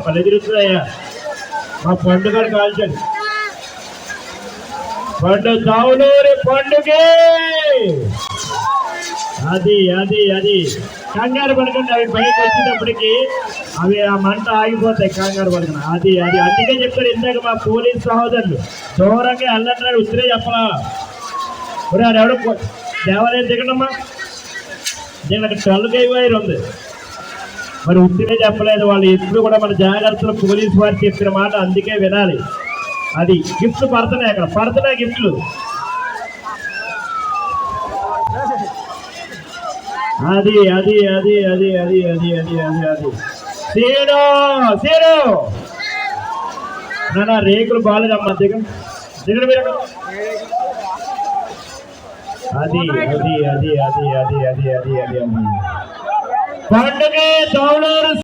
పని తిరుగుతున్నాయా మా పండుగ కాల్చండి పండు చావులూరి పండుగే అది అది అది. కంగారు పడకండి అవి పైకి వచ్చినప్పటికి అవి ఆ మంట ఆగిపోతాయి కంగారు పడకండి అది అది అందుకే చెప్పారు ఇందాక మా పోలీస్ సహోదరులు దూరంగా వెళ్ళండి ఉత్తరే చెప్పలా ఒరే ఎవడో దేవాలయం దిగడమ్మా దీనికి ట్వెల్వ్ వైర్ ఉంది మరి ఉట్టినే చెప్పలేదు వాళ్ళు ఎప్పుడు కూడా మన జాగ్రత్తలు పోలీసు వారు చెప్పిన మాట అందుకే వినాలి అది గిఫ్ట్ పడుతున్నాయి అక్కడ పడుతున్నాయి గిఫ్ట్లు అది అది అది అది అది అది అది అది అది సీను సీడు నా రేకులు బాగాలేదమ్మా దిగం దిగడం మీరు అది అది అది అది అది అది అది అది అమ్మా పండుగ దౌలూరు